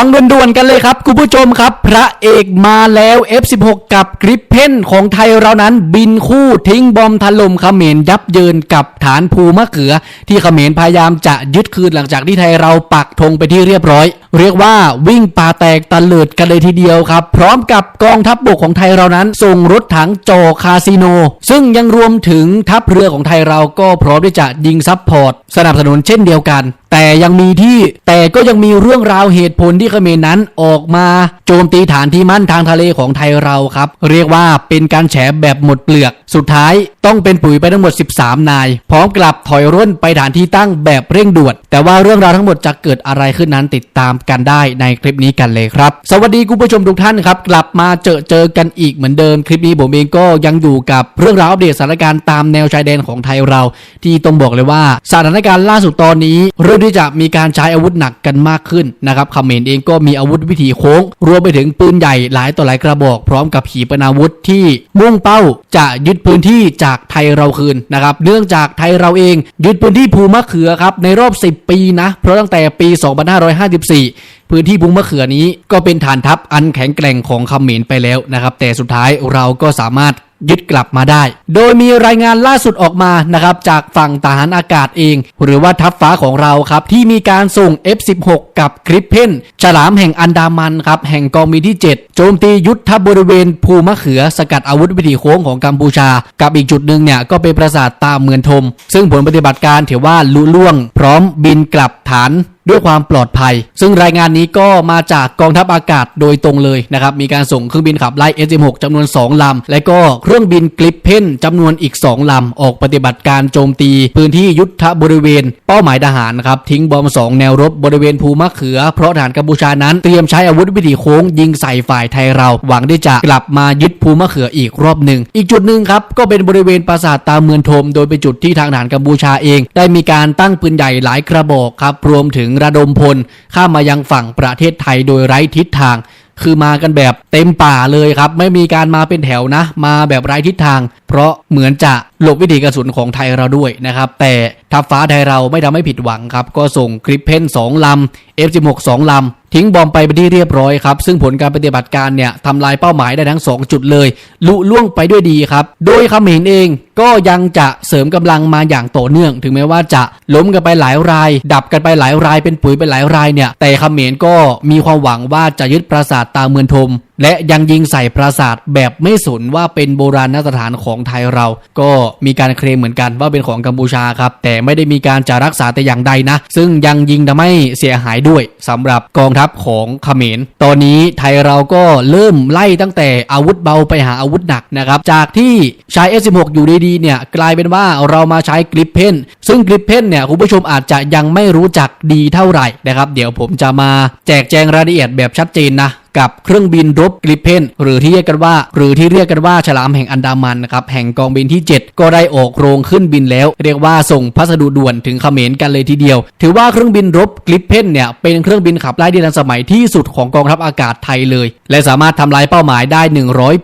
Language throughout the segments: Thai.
ฟังด่วนๆกันเลยครับคุณผู้ชมครับ พระเอกมาแล้ว F16 กับกริปเพนของไทยเรานั้นบินคู่ทิ้งบอมถล่มเขมรยับเยินกับฐานภูมะเขือ ที่เขมรพยายามจะยึดคืนหลังจากที่ไทยเราปักธงไปที่เรียบร้อย เรียกว่าวิ่งป่าแตกตะเลิดกันเลยทีเดียวครับ พร้อมกับกองทัพบบกของไทยเรานั้นส่งรถถังจอคาสิโน ซึ่งยังรวมถึงทัพเรือของไทยเราก็พร้อมที่จะยิงซัพพอร์ตสนับสนุนเช่นเดียวกันแต่ยังมีที่แต่ก็ยังมีเรื่องราวเหตุผลที่เขมรนั้นออกมาโจมตีฐานที่มั่นทางทะเลของไทยเราครับ เรียกว่าเป็นการแฉแบบหมดเปลือก สุดท้ายต้องเป็นปุ๋ยไปทั้งหมด 13 นาย พร้อมกลับถอยร่นไปฐานที่ตั้งแบบเร่งด่วน แต่ว่าเรื่องราวทั้งหมดจะเกิดอะไรขึ้นนั้นติดตามกันได้ในคลิปนี้กันเลยครับ สวัสดีคุณผู้ชมทุกท่านครับ กลับมาเจอเจอกันอีกเหมือนเดิมคลิปนี้ผมเองก็ยังอยู่กับเรื่องราวอัปเดตสถานการณ์ตามแนวชายแดนของไทยเรา ที่ต้องบอกเลยว่าสถานการณ์ล่าสุดตอนนี้เริ่มที่จะมีการใช้อาวุธหนักกันมากขึ้นนะครับเขมรเองก็มีอาวุธวิถีโค้ง รวมไปถึงปืนใหญ่หลายต่อหลายกระบอก พร้อมกับขีปนาวุธที่มุ่งเป้าจะยึดพื้นที่จากไทยเราคืนนะครับเนื่องจากไทยเราเองยึดพื้นที่ภูมะเขือครับในรอบ 10 ปีนะ เพราะตั้งแต่ปี 2554พื้นที่ภูมะเขือนี้ก็เป็นฐานทัพอันแข็งแกร่งของเขมรไปแล้วนะครับ แต่สุดท้ายเราก็สามารถ ยึดกลับมาได้ โดยมีรายงานล่าสุดออกมานะครับจากฝั่งทหารอากาศเอง หรือว่าทัพฟ้าของเราครับ ที่มีการส่ง F16 กับคริปเพนฉลามแห่งอันดามันครับแห่งกองบินที่ 7 โจมตียุทธบริเวณภูมะเขือสกัดอาวุธวิถีโค้งของกัมพูชา กับอีกจุดหนึ่งเนี่ยก็เป็นปราสาทตาเมือนทม ซึ่งผลปฏิบัติการถือว่าลุล่วง พร้อมบินกลับฐาน ด้วยความปลอดภัย ซึ่งรายงานนี้ก็มาจากกองทัพอากาศโดยตรงเลยนะครับ มีการส่งเครื่องบินขับไล่ S16 จำนวน 2 ลำ และก็เครื่องบินกลิปเพนจำนวนอีก 2 ลำ ออกปฏิบัติการโจมตี พื้นที่ยุทธบริเวณ เป้าหมายทหารนะครับทิ้งบอม 2 แนวรบบริเวณภูมะเขือ เพราะทหารกัมพูชานั้นเตรียมใช้อาวุธวิถีโค้งยิงใส่ฝ่ายไทยเรา หวังที่จะกลับมายึดภูมะเขืออีกรอบหนึ่งอีกจุดหนึ่งครับก็เป็นบริเวณปราสาทตาเมืองทม โดยเป็นจุดที่ทางทหารกัมพูชาเอง ได้มีการตั้งปืนใหญ่หลายกระบอกครับรวมถึงระดมพลข้ามมายังฝั่งประเทศไทยโดยไร้ทิศทาง คือมากันแบบเต็มป่าเลยครับ ไม่มีการมาเป็นแถวนะ มาแบบไร้ทิศทาง เพราะเหมือนจะหลบวิถีกระสุนของไทยเราด้วยนะครับ แต่ทัพฟ้าไทยเราไม่ทำให้ผิดหวังครับ ก็ส่งคลิปเพน2ลำ F16 2ลำ ทิ้งบอมไปเป็นที่เรียบร้อยครับ ซึ่งผลการปฏิบัติการเนี่ยทำลายเป้าหมายได้ทั้ง 2 จุดเลย ลุล่วงไปด้วยดีครับ โดยเขมรเองก็ยังจะเสริมกำลังมาอย่างต่อเนื่อง ถึงแม้ว่าจะล้มกันไปหลายราย ดับกันไปหลายรายเป็นปุ๋ยไปหลายรายเนี่ยแต่เขมรก็มีความหวังว่าจะยึดปราสาทตาเมืองทม และยังยิงใส่ปราสาทแบบไม่สนว่าเป็นโบราณสถานของไทยเรา ก็มีการเคลมเหมือนกันว่าเป็นของกัมพูชาครับ แต่ไม่ได้มีการจะรักษาแต่อย่างใดนะ ซึ่งยังยิงทำให้เสียหายด้วยสำหรับกองทัพของเขมร ตอนนี้ไทยเราก็เริ่มไล่ตั้งแต่อาวุธเบาไปหาอาวุธหนักนะครับ จากที่ใช้ S16 อยู่ดีๆเนี่ยกลายเป็นว่าเรามาใช้กริปเพนซึ่งกริปเพนเนี่ยคุณผู้ชมอาจจะยังไม่รู้จักดีเท่าไหร่นะครับ เดี๋ยวผมจะมาแจกแจงรายละเอียดแบบชัดเจนนะกับเครื่องบินรบกริเพนหรือที่เรียกกันว่า หรือที่เรียกกันว่าฉลามแห่งอันดามันนะครับแห่งกองบินที่ 7 ก็ได้ออกโรงขึ้นบินแล้ว เรียกว่าส่งพัสดุด่วนถึงเขมรกันเลยทีเดียว ถือว่าเครื่องบินรบกริเพนเนี่ยเป็นเครื่องบินขับไล่ที่ทันสมัยที่สุดของกองทัพอากาศไทยเลย และสามารถทำลายเป้าหมายได้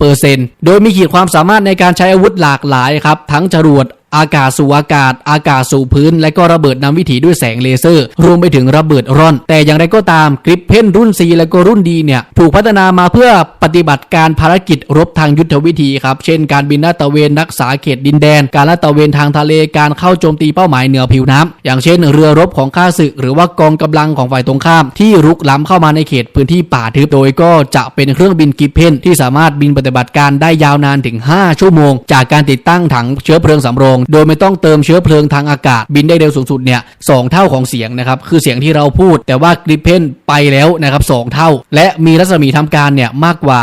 100%โดยมีขีดความสามารถในการใช้อาวุธหลากหลายครับทั้งจรวด อากาศสู่อากาศ อากาศสู่พื้น และก็ระเบิดนำวิถีด้วยแสงเลเซอร์ รวมไปถึงระเบิดร่อน แต่อย่างไรก็ตามกริปเพนรุ่น C และก็รุ่นดีเนี่ยถูกพัฒนามาเพื่อปฏิบัติการภารกิจรบทางยุทธวิธีครับ เช่นการบินลาดตระเวนรักษาเขตดินแดน การลาดตระเวนทางทะเลการเข้าโจมตีเป้าหมายเหนือผิวน้ำอย่างเช่น เรือรบของข้าศึก หรือว่ากองกำลังของฝ่ายตรงข้าม ที่รุกล้ำเข้ามาในเขตพื้นที่ป่าทึบโดยก็จะเป็นเครื่องบินกริปเพนที่สามารถบินปฏิบัติการได้ยาวนานถึง 5 ชั่วโมง จากการติดตั้งถังเชื้อเพลิงสำรองโดยไม่ต้องเติมเชื้อเพลิงทางอากาศ บินได้เร็วสูงสุดเนี่ยสองเท่าของเสียงนะครับคือเสียงที่เราพูด แต่ว่ากริปเพนไปแล้วนะครับสองเท่า และมีรัศมีทำการเนี่ยมากกว่า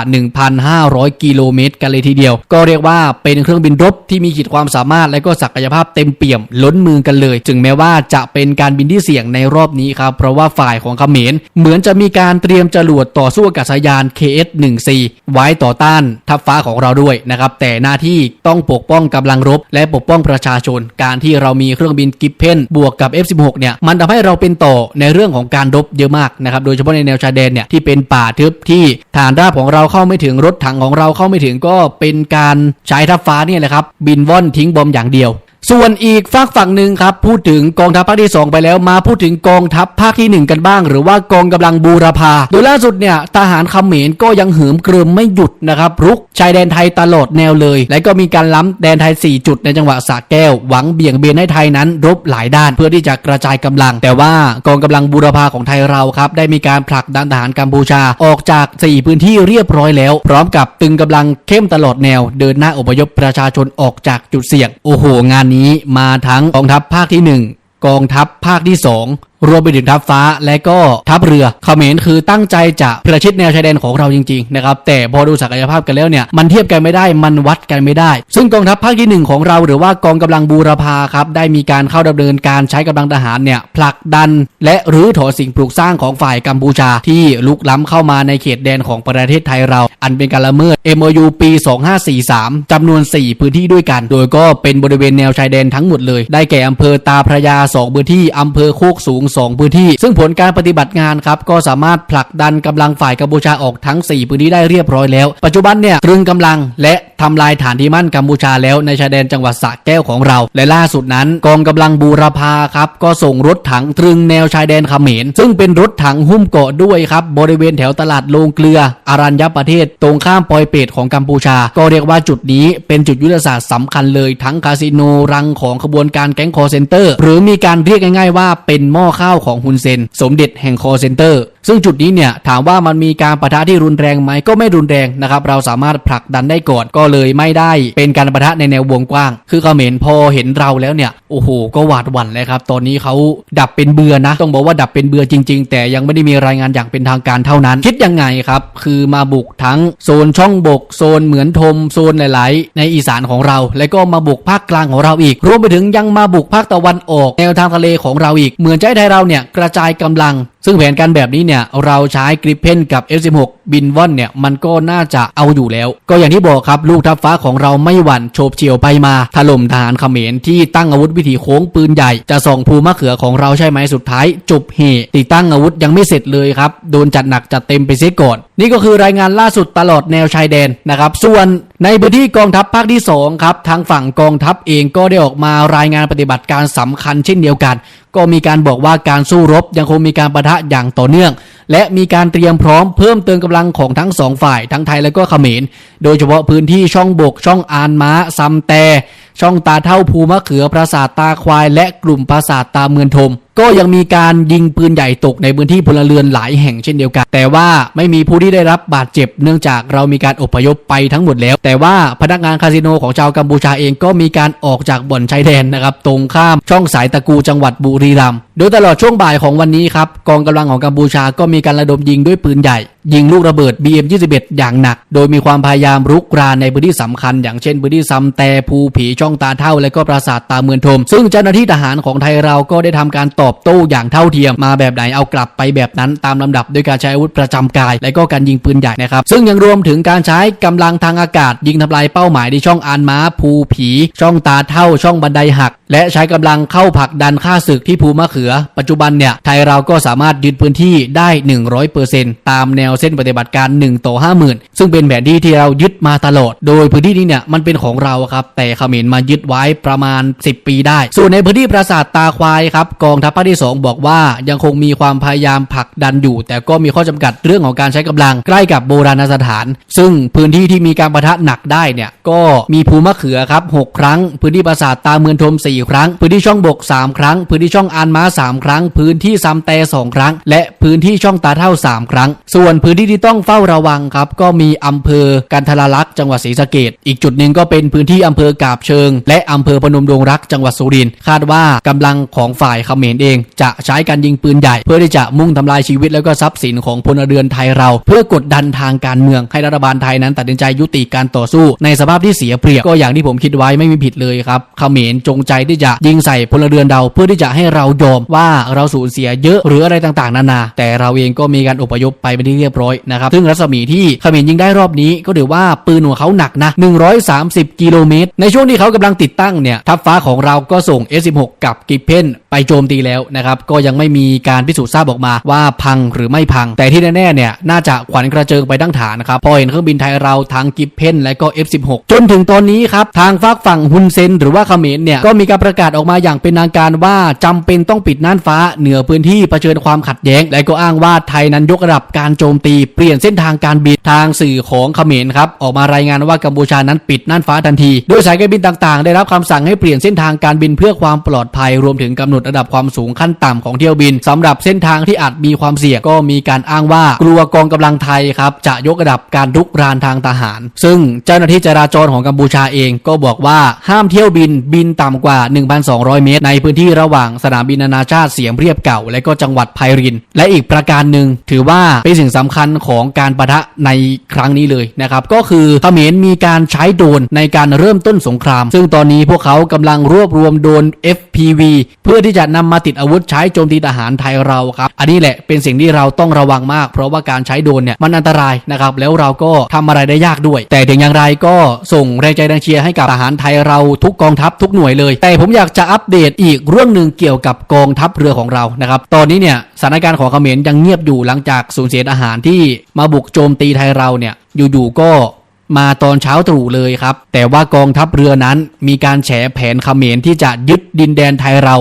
1,500 กิโลเมตรกันเลยทีเดียว ก็เรียกว่าเป็นเครื่องบินรบที่มีขีดความสามารถและก็ศักยภาพเต็มเปี่ยมล้นมือกันเลย จึงแม้ว่าจะเป็นการบินที่เสี่ยงในรอบนี้ครับเพราะว่าฝ่ายของเขมรเหมือนจะมีการเตรียมจรวดต่อสู้อากาศยาน KS-1C ไว้ต่อต้านทัพฟ้าของเราด้วยนะครับแต่หน้าที่ต้องปกป้องกำลังรบ และปกป้องประชาชน การที่เรามีเครื่องบินกิฟเพนบวกกับ F16 เนี่ยมันทำให้เราเป็นต่อในเรื่องของการรบเยอะมากนะครับโดยเฉพาะในแนวชายแดนเนี่ยที่เป็นป่าทึบที่ฐานราบของเราเข้าไม่ถึงรถถังของเราเข้าไม่ถึงก็เป็นการใช้ทัพฟ้าเนี่ยแหละครับบินว่อนทิ้งบอมอย่างเดียว ส่วนอีกฝากฝั่งหนึ่งครับ พูดถึงกองทัพภาคที่ 2 ไปแล้วมาพูดถึงกองทัพภาคทีหนึ่1 กันบ้าง หรือว่ากองกำลังบูรพาโดยล่าสุดเนี่ยทหารเขมรก็ยังเหิมเกริมไม่หยุดนะครับรุกชายแดนไทยตลอดแนวเลย และก็มีการล้ำแดนไทย 4 จุดในจังหวัดสระแก้ว หวังเบี่ยงเบนให้ไทยนั้น รบหลายด้านเพื่อที่จะกระจายกำลัง แต่ว่ากองกำลังบูรพาของไทยเราครับได้มีการผลักดันทหารกัมพูชาออกจาก 4 พื้นที่เรียบร้อยแล้ว พร้อมกับตึงกำลังเข้มตลอดแนว เดินหน้าอพยพประชาชนออกจากจุดเสี่ยงโอ้โหงานนี้มาทั้งกองทัพภาคที่ 1 กองทัพภาคที่ 2 รวมไปถึงทัพฟ้าและก็ทัพเรือเขมรคือตั้งใจจะประชิดแนวชายแดนของเราจริงๆนะครับแต่พอดูศักยภาพกันแล้วเนี่ยมันเทียบกันไม่ได้มันวัดกันไม่ได้ ซึ่งกองทัพภาคที่หนึ่งของเราหรือว่ากองกำลังบูรพาครับได้มีการเข้าดำเนินการใช้กำลังทหารเนี่ยผลักดัน และรื้อถอนสิ่งปลูกสร้างของฝ่ายกัมพูชาที่ลุกล้ำเข้ามาในเขตแดนของประเทศไทยเรา อันเป็นการละเมิด MOU ปี 2543จำนวน 4 พื้นที่ด้วยกัน โดยก็เป็นบริเวณแนวชายแดนทั้งหมดเลย ได้แก่อำเภอตาพระยา2พื้นที่อำเภอโคกสูง2 พื้นที่ ซึ่งผลการปฏิบัติงานครับก็สามารถผลักดันกำลังฝ่ายกัมพูชาออกทั้ง 4 พื้นที่ได้เรียบร้อยแล้ว ปัจจุบันเนี่ยตรึงกำลังและทำลายฐานที่มั่นกัมพูชาแล้วในชายแดนจังหวัดสระแก้วของเรา และล่าสุดนั้น กองกำลังบูรพาครับก็ส่งรถถังตรึงแนวชายแดนเขมร ซึ่งเป็นรถถังหุ้มเกาะด้วยครับบริเวณแถวตลาดโรงเกลือ อารัญญประเทศ ตรงข้ามปอยเปตของกัมพูชา ก็เรียกว่าจุดนี้เป็นจุดยุทธศาสตร์สำคัญเลยทั้งคาสิโนรังของขบวนการแก๊งคอเซนเตอร์ หรือมีการเรียกง่าย ๆ ว่าเป็นหม้อข้าวของฮุนเซน สมเด็จแห่งคอเซนเตอร์ ซึ่งจุดนี้เนี่ยถามว่ามันมีการประทะที่รุนแรงไหมก็ไม่รุนแรงนะครับเราสามารถผลักดันได้ก่อนก็เลยไม่ได้ เป็นการประทะในแนววงกว้าง คือเขมรพอเห็นเราแล้วเนี่ยโอ้โหก็หวาดหวั่นเลยครับตอนนี้เขาดับเป็นเบือนะ ต้องบอกว่าดับเป็นเบือจริง ๆ แต่ยังไม่ได้มีรายงานอย่างเป็นทางการเท่านั้น คิดยังไงครับ คือมาบุกทั้งโซนช่องบก โซนเหมือนทมโซนหลาย ๆ ในอีสานของเรา และก็มาบุกภาคกลางของเราอีก รวมไปถึงยังมาบุกภาคตะวันออก แนวทางทะเลของเราอีกเหมือนใจไทยเราเนี่ยกระจายกำลัง ซึ่งแผนการแบบนี้เนี่ยเราใช้กริปเพนกับ F16 บินว่อนเนี่ยมันก็น่าจะเอาอยู่แล้ว ก็อย่างที่บอกครับลูกทัพฟ้าของเราไม่หวั่นโฉบเฉี่ยวไปมาถล่มทหารเขมรที่ตั้งอาวุธวิถีโค้งปืนใหญ่ จะส่องภูมะเขือของเราใช่ไหมสุดท้ายจบเหตุติดตั้งอาวุธยังไม่เสร็จเลยครับโดนจัดหนักจัดเต็มไปเสียก่อน นี่ก็คือรายงานล่าสุดตลอดแนวชายแดนนะครับส่วนในพื้นที่กองทัพภาคที่2ครับทางฝั่งกองทัพเองก็ได้ออกมารายงานปฏิบัติการสำคัญเช่นเดียวกัน ก็มีการบอกว่าการสู้รบยังคงมีการประทะอย่างต่อเนื่อง และมีการเตรียมพร้อมเพิ่มเติมกำลังของทั้งสองฝ่ายทั้งไทยและก็เขมร โดยเฉพาะพื้นที่ช่องบก ช่องอานม้าซัมแต ช่องตาเท่าภูมะเขือปราสาทตาควาย และกลุ่มปราสาทตาเมือนทม ก็ยังมีการยิงปืนใหญ่ตกในพื้นที่พลเรือนหลายแห่งเช่นเดียวกัน แต่ว่าไม่มีผู้ที่ได้รับบาดเจ็บ เนื่องจากเรามีการอพยพไปทั้งหมดแล้ว แต่ว่าพนักงานคาสิโนของชาวกัมพูชาเองก็มีการออกจากบ่อนชายแดนนะครับตรงข้ามช่องสายตะกูจังหวัดบุรีรัมย์ โดยตลอดช่วงบ่ายของวันนี้ครับกองกำลังของกัมพูชาก็มีการระดมยิงด้วยปืนใหญ่ ยิงลูกระเบิด BM21 อย่างหนัก โดยมีความพยายามรุกรานในพื้นที่สำคัญ อย่างเช่นพื้นที่ซัมแต่ภูผีช่องตาเท่า และก็ปราสาทตาเมือนทม ซึ่งเจ้าหน้าที่ทหารของไทยเราก็ได้ทำการตอบโต้อย่างเท่าเทียมมาแบบไหนเอากลับไปแบบนั้นตามลำดับด้วยการใช้อาวุธประจำกาย และก็การยิงปืนใหญ่นะครับซึ่งยังรวมถึงการใช้กำลังทางอากาศ ยิงทำลายเป้าหมายที่ช่องอานม้าภูผี ช่องตาเท่า ช่องบันไดหัก และใช้กำลังเข้าผลักดันฆ่าศึกที่ภูมะเขือ ปัจจุบันเนี่ยไทยเราก็สามารถยึดพื้นที่ได้ 100%ตามแนวเส้นปฏิบัติการ1ต่อ50,000 ซึ่งเป็นแผนที่ที่เรายึดมาตลอด โดยพื้นที่นี้เนี่ยมันเป็นของเราครับ แต่เขมรมายึดไว้ประมาณ 10 ปีได้ ส่วนในพื้นที่ปราสาทตาควายครับกองทัพภาคที่ 2 บอกว่ายังคงมีความพยายามผลักดันอยู่ แต่ก็มีข้อจำกัดเรื่องของการใช้กำลังใกล้กับโบราณสถาน ซึ่งพื้นที่ที่มีการประทะหนักได้เนี่ยก็มีภูมะเขือครับ6ครั้ง พื้นที่ปราสาทตาเมืองทม 4 ครั้ง พื้นที่ช่องบก 3 ครั้ง พื้นที่ช่องอานม้า 3 ครั้ง พื้นที่ซัมแต2ครั้ง และพื้นที่ช่องตาเท่า 3 ครั้ง ส่วนพื้นที่ที่ต้องเฝ้าระวังครับ ก็มีอำเภอกันทรลักษ์จังหวัดศรีสะเกดอีกจุดหนึ่งก็เป็นพื้นที่อำเภอกาบเชิง และอำเภอพนมดงรักจังหวัดสุรินทร์คาดว่ากำลังของฝ่ายเขมรเอง จะใช้การยิงปืนใหญ่ เพื่อที่จะมุ่งทำลายชีวิตแล้วก็ทรัพย์สินของพลเรือนไทยเรา เพื่อกดดันทางการเมืองให้รัฐบาลไทยนั้น ตัดสินใจยุติการต่อสู้ ในสภาพที่เสียเปรียบก็อย่างที่ผมคิดไว้ไม่มีผิดเลยครับเขมรจงใจที่จะยิงใส่พลเรือนเราเพื่อที่จะให้เรายอมว่าเราสูญเสียเยอะหรืออะไรต่างๆนานา แต่เราเองก็มีการอพยพไปเป็นที่เรียบร้อยนะครับซึ่งรัศมีที่เขมรยิงได้รอบนี้ก็ถือว่าปืนของเขาหนักนะ 130 กิโลเมตร ในช่วงที่เขากำลังติดตั้งเนี่ยทัพฟ้าของเราก็ส่ง S16 กับกิเพนไปโจมตีแล้วนะครับก็ยังไม่มีการพิสูจน์ทราบออกมาว่าพังหรือไม่พัง แต่ที่แน่ๆเนี่ยน่าจะขวัญกระเจิงไปตั้งฐานนะครับพอเห็นเครื่องบินไทยเราทางกิเพนและก็ F16 จนถึงตอนนี้ครับทางฝากฝั่งฮุนเซนหรือว่าเขมรเนี่ยก็มีการประกาศออกมาอย่างเป็นทางการว่าจำเป็นต้องปิดน่านฟ้าเหนือพื้นที่เผชิญความขัดแย้ง และก็อ้างว่าไทยนั้นยกระดับการโจมตีเปลี่ยนเส้นทางการบินทางสื่อของเขมรครับออกมารายงานว่ากัมพูชานั้นปิดน่านฟ้าทันที โดยสายการบินต่างๆ ได้รับคำสั่งให้เปลี่ยนเส้นทางการบินเพื่อความปลอดภัยรวมถึงกำหนดระดับความสูงขั้นต่ำของเที่ยวบินสำหรับเส้นทางที่อาจมีความเสี่ยงก็มีการอ้างว่ากลัวกองกำลังไทยครับจะยกระดับการรุกรานทางทหาร ซึ่งเจ้าหน้าที่จราจรของกัมพูชาเองก็บอกว่าห้ามเที่ยวบินบินต่ำกว่า 1,200 เมตร ในพื้นที่ระหว่างสนามบินนานาชาติเสียมเรียบเก่า และก็จังหวัดไพริน และอีกประการหนึ่งถือว่าเป็นสิ่งสำคัญของการประทะในครั้งนี้เลยนะครับ ก็คือเขมรมีการใช้โดรนในการเริ่มต้นสงคราม ซึ่งตอนนี้พวกเขากำลังรวบรวมโดรน FPV เพื่อที่จะนำมาติดอาวุธใช้โจมตีทหารไทยเราครับ อันนี้แหละเป็นสิ่งที่เราต้องระวังมาก เพราะว่าการใช้โดรนเนี่ยมันอันตรายนะครับ แล้วเราก็ทำอะไรได้ยากด้วย แต่ถึงอย่างไรก็ส่งแรงใจแรงเชียร์ให้กับทหารไทยเราทุกกองทัพทุกหน่วยเลย แต่ผมอยากจะอัปเดตอีกเรื่องหนึ่งเกี่ยวกับกองทัพเรือของเรานะครับ ตอนนี้เนี่ยสถานการณ์ของเขมรยังเงียบอยู่หลังจากสูญเสียทหารที่มาบุกโจมตีไทยเราเนี่ยอยู่ๆก็มาตอนเช้าตรู่เลยครับ แต่ว่ากองทัพเรือนั้นมีการแฉแผนเขมรที่จะยึดดินแดนไทยเรา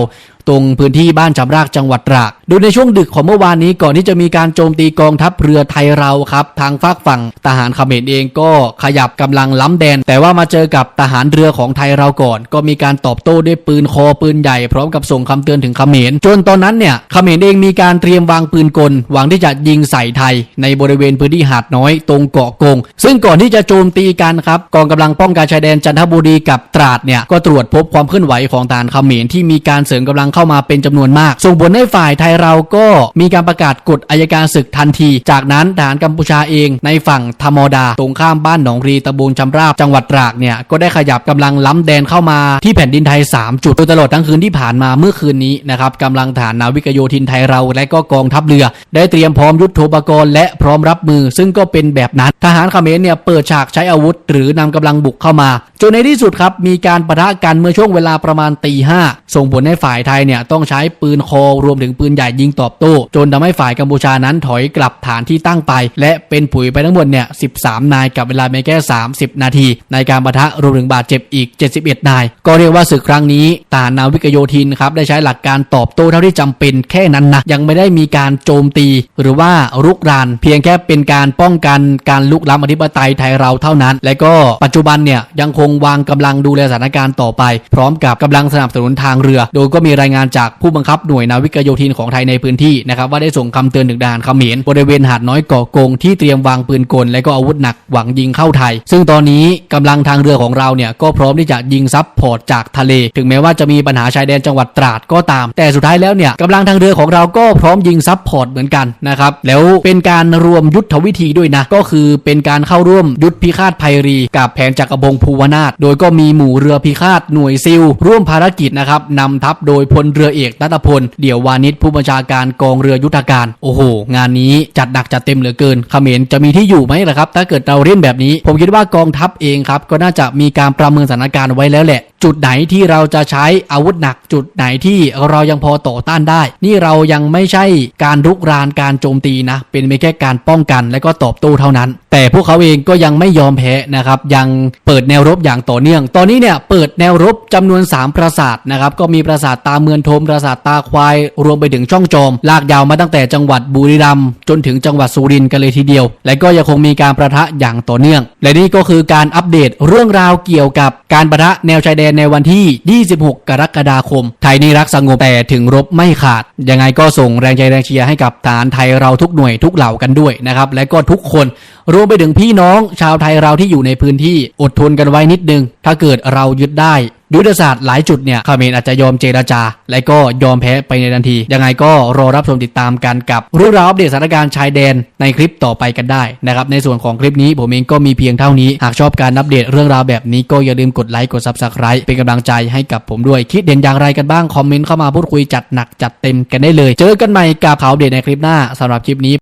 ตรงพื้นที่บ้านจำรากจังหวัดตราดโดยในช่วงดึกของเมื่อวานนี้ก่อนที่จะมีการโจมตีกองทัพเรือไทยเราครับ ทางฝากฝั่งทหารเขมรเองก็ขยับกำลังล้ำแดน แต่ว่ามาเจอกับทหารเรือของไทยเราก่อน ก็มีการตอบโต้ด้วยปืนคอปืนใหญ่พร้อมกับส่งคำเตือนถึงเขมรจนตอนนั้นเนี่ยเขมรเองมีการเตรียมวางปืนกล หวังที่จะยิงใส่ไทย ในบริเวณพื้นที่หาดน้อยตรงเกาะกง ซึ่งก่อนที่จะโจมตีกันครับกองกำลังป้องกันชายแดนจันทบุรีกับตราดเนี่ยก็ตรวจพบความเคลื่อนไหวของทหารเขมรที่มีการเสริมกำลังเข้ามาเป็นจำนวนมาก ส่งผลให้ฝ่ายไทยเราก็มีการประกาศกฎอายการศึกทันที จากนั้นทหารกัมพูชาเองในฝั่งธรรมดา ตรงข้ามบ้านหนองรีตะบูนจำราบจังหวัดตรากเนี่ยก็ได้ขยับกำลังล้ำแดนเข้ามาที่แผ่นดินไทย 3 จุดโดยตลอดทั้งคืนที่ผ่านมาเมื่อคืนนี้นะครับกำลังฐานนาวิกโยธินไทยเราและก็กองทัพเรือ ได้เตรียมพร้อมยุทธโธปกรณ์และพร้อมรับมือ ซึ่งก็เป็นแบบนั้นทหารเขมรเนี่ยเปิดฉากใช้อาวุธ หรือนำกำลังบุกเข้ามา จนในที่สุดครับมีการปะทะกันเมื่อช่วงเวลาประมาณตีห้าส่งผลให้ฝ่ายไทยเนี่ยต้องใช้ปืนคอรวมถึงปืนใหญ่ยิงตอบโต้จนทำให้ฝ่ายกัมพูชานั้นถอยกลับฐานที่ตั้งไป และเป็นผุยไปทั้งหมดเนี่ย13 นายกับเวลาไม่แค่ 30 นาที ในการปะทะรวมถึงบาดเจ็บอีก 71 นาย ก็เรียกว่าศึกครั้งนี้ทหารนาวิกโยธินครับได้ใช้หลักการตอบโต้เท่าที่จำเป็นแค่นั้นนะยังไม่ได้มีการโจมตี หรือว่ารุกราน เพียงแค่เป็นการป้องกันการลุกล้ำอธิปไตยไทยเราเท่านั้น และก็ปัจจุบันเนี่ยยังคงวางกำลังดูแลสถานการณ์ต่อไป พร้อมกับกำลังสนับสนุนทางเรือ โดยก็มีรายงานจากผู้บังคับหน่วยนาวิกโยธินของไทยในพื้นที่นะครับว่าได้ส่งคำเตือนถึงด่านเขมรบริเวณหาดน้อยเกาะกงที่เตรียมวางปืนกลและก็อาวุธหนักหวังยิงเข้าไทย ซึ่งตอนนี้กำลังทางเรือของเราเนี่ยก็พร้อมที่จะยิงซับพอร์ตจากทะเล ถึงแม้ว่าจะมีปัญหาชายแดนจังหวัดตราดก็ตาม แต่สุดท้ายแล้วเนี่ยกำลังทางเรือของเราก็พร้อมยิงซับพอร์ตเหมือนกันนะครับแล้วเป็นการรวมยุทธวิธีด้วยนะก็คือเป็นการเข้าร่วมยุทธพิฆาตภัยรี กับแผนจักรบงศ์ภูวนาถโดยก็มีหมู่เรือพิฆาตหน่วยซิล ร่วมภารกิจนะครับนำทัพโดยพลเรือเอกนัตพล เดี่ยววานิชผู้บัญชาการกองเรือยุทธการ โอ้โห งานนี้จัดหนักจัดเต็มเหลือเกินเขมรจะมีที่อยู่ไหมล่ะครับ ถ้าเกิดเราเล่นแบบนี้ ผมคิดว่ากองทัพเองครับก็น่าจะมีการประเมินสถานการณ์ไว้แล้วแหละจุดไหนที่เราจะใช้อาวุธหนักจุดไหนที่เรายังพอต่อต้านได้ นี่เรายังไม่ใช่การรุกรานการโจมตีนะ เป็นไม่แค่การป้องกันและก็ตอบโต้เท่านั้น แต่พวกเขาเองก็ยังไม่ยอมแพ้นะครับยังเปิดแนวรบอย่างต่อเนื่อง ตอนนี้เนี่ยเปิดแนวรบจำนวน 3 ปราสาทนะครับก็มีปราสาทตาเมือนโทมปราสาทตาควาย รวมไปถึงช่องจอม ลากยาวมาตั้งแต่จังหวัดบุรีรัมย์จนถึงจังหวัดสุรินทร์กันเลยทีเดียว และก็ยังคงมีการประทะอย่างต่อเนื่อง และนี่ก็คือการอัปเดตเรื่องราวเกี่ยวกับการประทะแนวชายแดนในวันที่ 26 กรกฎาคม ไทยนี่รักสงบแต่ถึงรบไม่ขาด ยังไงก็ส่งแรงใจแรงเชียร์ให้กับฐานไทยเราทุกหน่วยทุกเหล่ากันด้วยนะครับ และก็ทุกคน รวมไปถึงพี่น้องชาวไทยเราที่อยู่ในพื้นที่อดทนกันไว้นิดนึง ถ้าเกิดเรายึดได้ยุทธศาสตร์หลายจุดเนี่ยเมรอาจจะยอมเจราจา และก็ยอมแพ้ไปในทันที ยังไงก็รอรับชมติดตามกันกับเรื่องราวอัปเดตสถานการณ์ชายแดนในคลิปต่อไปกันได้นะครับ ในส่วนของคลิปนี้ผมเองก็มีเพียงเท่านี้ หากชอบการอัปเดตเรื่องราวแบบนี้ก็อย่าลืมกดไลค์กด subscribe เป็นกำลังใจให้กับผมด้วย คิดเด่นอย่างไรกันบ้าง คอมเมนต์เข้ามาพูดคุยจัดหนักจัดเต็มกันได้เลย เจอกันใหม่กับข่าวอัปเดตในคลิปหน้าสำหรับคลิปนี้